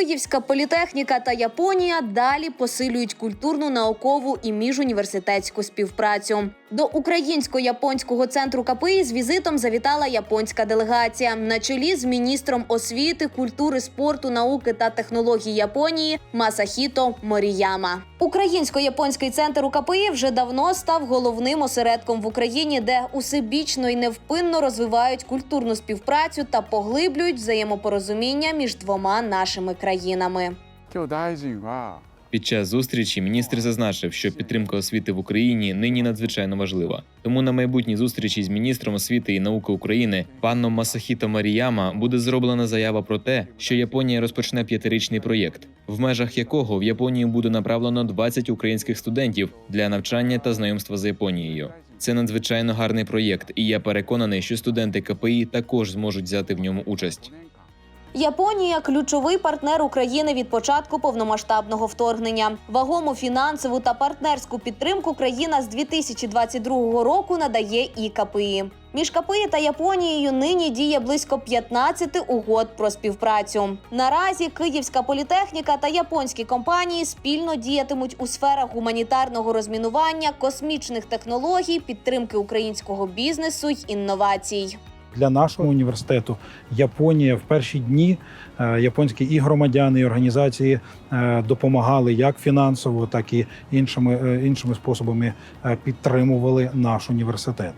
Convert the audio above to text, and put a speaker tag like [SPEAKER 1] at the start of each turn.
[SPEAKER 1] Київська політехніка та Японія далі посилюють культурну, наукову і міжуніверситетську співпрацю. До українсько-японського центру КПІ з візитом завітала японська делегація на чолі з міністром освіти, культури, спорту, науки та технологій Японії Масахіто Моріяма. Українсько-японський центр УКПІ вже давно став головним осередком в Україні, де усебічно і невпинно розвивають культурну співпрацю та поглиблюють взаємопорозуміння між двома нашими країнами
[SPEAKER 2] країнами.
[SPEAKER 3] Під час зустрічі міністр зазначив, що підтримка освіти в Україні нині надзвичайно важлива. Тому на майбутній зустрічі з міністром освіти і науки України панном Масахіто Маріяма буде зроблена заява про те, що Японія розпочне п'ятирічний проєкт, в межах якого в Японію буде направлено 20 українських студентів для навчання та знайомства з Японією. Це надзвичайно гарний проєкт, і я переконаний, що студенти КПІ також зможуть взяти в ньому участь.
[SPEAKER 1] Японія ключовий партнер України від початку повномасштабного вторгнення. Вагому фінансову та партнерську підтримку країна з 2022 року надає і КПІ. Між КПІ та Японією нині діє близько 15 угод про співпрацю. Наразі Київська політехніка та японські компанії спільно діятимуть у сферах гуманітарного розмінування, космічних технологій, підтримки українського бізнесу й інновацій.
[SPEAKER 4] Для нашого університету Японія в перші дні е, японські і громадяни, і організації е, допомагали як фінансово, так і іншими, е, іншими способами підтримували наш університет.